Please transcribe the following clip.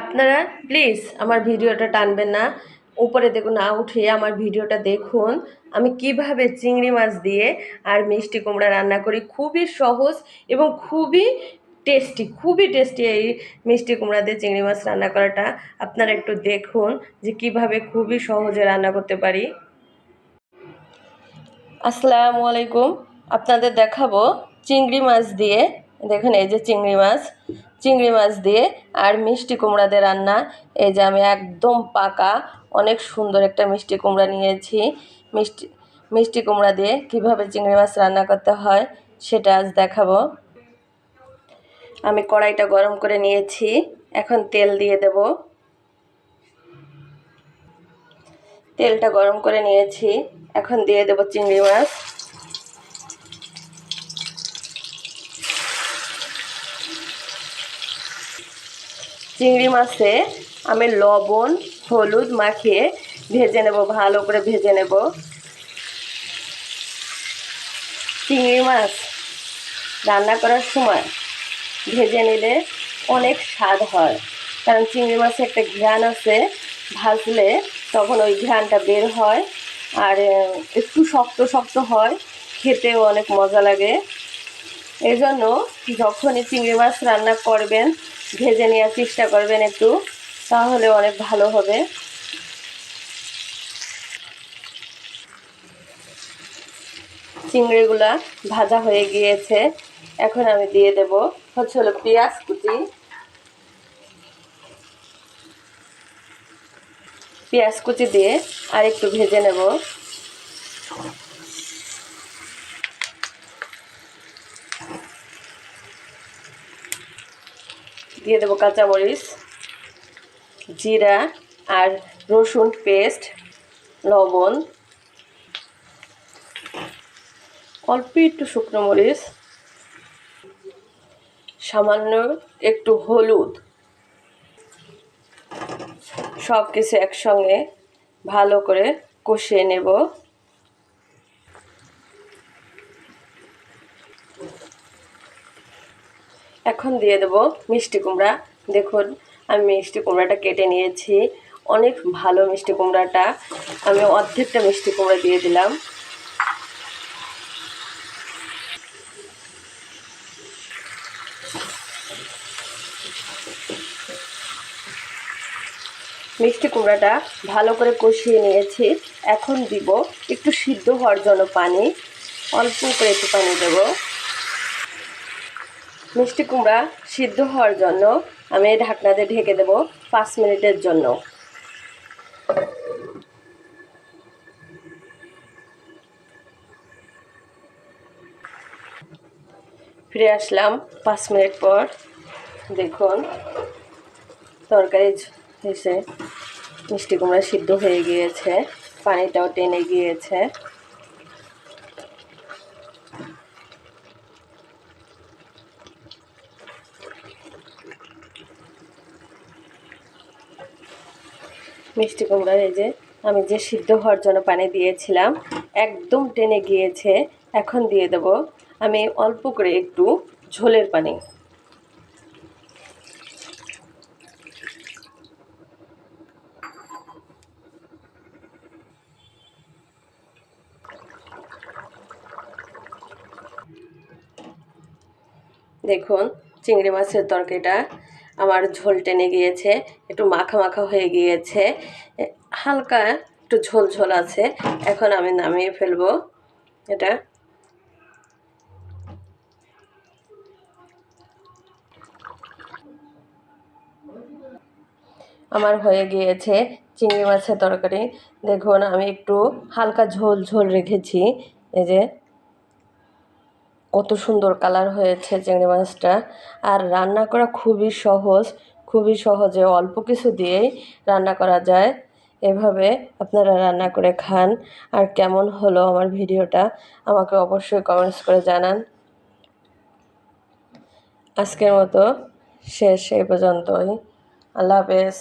আপনারা প্লিজ আমার ভিডিওটা টানবেন না। উপরে দেখুন, না, উঠিয়ে আমার ভিডিওটা দেখুন। আমি কীভাবে চিংড়ি মাছ দিয়ে আর মিষ্টি কুমড়া রান্না করি, খুবই সহজ এবং খুবই টেস্টি খুবই টেস্টি এই মিষ্টি কুমড়া দিয়ে চিংড়ি মাছ রান্না করাটা। আপনারা একটু দেখুন যে কীভাবে খুবই সহজে রান্না করতে পারি। আসসালামু আলাইকুম। আপনাদের দেখাবো চিংড়ি মাছ দিয়ে। দেখুন, এই যে চিংড়ি মাছ। চিংড়ি মাছ দিয়ে আর মিষ্টি কুমড়া দিয়ে রান্না। এই যে আমি একদম পাকা, অনেক সুন্দর একটা মিষ্টি কুমড়া নিয়েছি। মিষ্টি মিষ্টি কুমড়া দিয়ে কীভাবে চিংড়ি মাছ রান্না করতে হয় সেটা আজ দেখাবো। আমি কড়াইটা গরম করে নিয়েছি, এখন তেল দিয়ে দেব। তেলটা গরম করে নিয়েছি, এখন দিয়ে দেব চিংড়ি মাছ। চিংড়ি মাছে আমি লবণ, হলুদ মাখিয়ে ভেজে নেব, ভালো করে ভেজে নেব। চিংড়ি মাছ রান্না করার সময় ভেজে নিলে অনেক স্বাদ হয়। কারণ চিংড়ি মাছে একটা ঘ্রাণ আছে, ভাজলে তখন ওই ঘ্রাণটা বের হয় আর একটু শক্ত শক্ত হয়, খেতেও অনেক মজা লাগে। এই জন্য যখনই চিংড়ি মাছ রান্না করবেন ভেজে নেওয়ার চেষ্টা করবেন একটু, তাহলে অনেক ভালো হবে। চিংড়িগুলা ভাজা হয়ে গিয়েছে। এখন আমি দিয়ে দেব হচ্ছে হলো পেঁয়াজ কুচি। পেঁয়াজ কুচি দিয়ে আর একটু ভেজে নেব। দিয়ে দেবো কাঁচামরিচ জিরা আর রসুন পেস্ট, লবণ, অল্প একটু শুকনো মরিচ, সামান্য একটু হলুদ সব কিছু একসঙ্গে ভালো করে কষিয়ে নেব। এখন দিয়ে দেব মিষ্টি কুমড়া। দেখুন, আমি মিষ্টি কুমড়াটা কেটে নিয়েছি। অনেক ভালো মিষ্টি কুমড়াটা। আমি অর্ধেকটা মিষ্টি কুমড়া দিয়ে দিলাম। মিষ্টি কুমড়াটা ভালো করে কষিয়ে নিয়েছি। এখন দিব একটু সিদ্ধ হওয়ার জন্য পানি। অল্প করে একটু পানি দেব। মিষ্টি কুমড়া সিদ্ধ হওয়ার জন্য আমি ঢাকনাতে ঢেকে দেব পাঁচ মিনিটের জন্য। ফিরে আসলাম পাঁচ মিনিট পর। দেখুন, তরকারি এসে মিষ্টি কুমড়া সিদ্ধ হয়ে গিয়েছে, পানিটাও টেনে গিয়েছে। মিষ্টি কুমড়ার এই যে, আমি যে সিদ্ধ হওয়ার জন্য পানি দিয়েছিলাম, একদম টেনে গিয়েছে, এখন দিয়ে দেব। আমি অল্প করে একটু ঝোলের পানি। দেখুন, চিংড়ি মাছের তরকারিটা আমার ঝোল টেনে গিয়েছে, একটু মাখা মাখা হয়ে গিয়েছে। হালকা একটু ঝোল ঝোল আছে, এখন আমি নামিয়ে ফেলব এটা। আমার হয়ে গিয়েছে চিংড়ি মাছের তরকারি। দেখুন, আমি একটু হালকা ঝোল ঝোল রেখেছি, এই যে কত সুন্দর কালার হয়েছে চিংড়ি মাছটা। আর রান্না করা খুবই সহজ, খুবই সহজে অল্প কিছু দিয়েই রান্না করা যায়। এভাবে আপনারা রান্না করে খান। আর কেমন হলো আমার ভিডিওটা আমাকে অবশ্যই কমেন্টস করে জানান। আজকের মতো শেষ এই পর্যন্তই। আল্লাহ হাফেজ।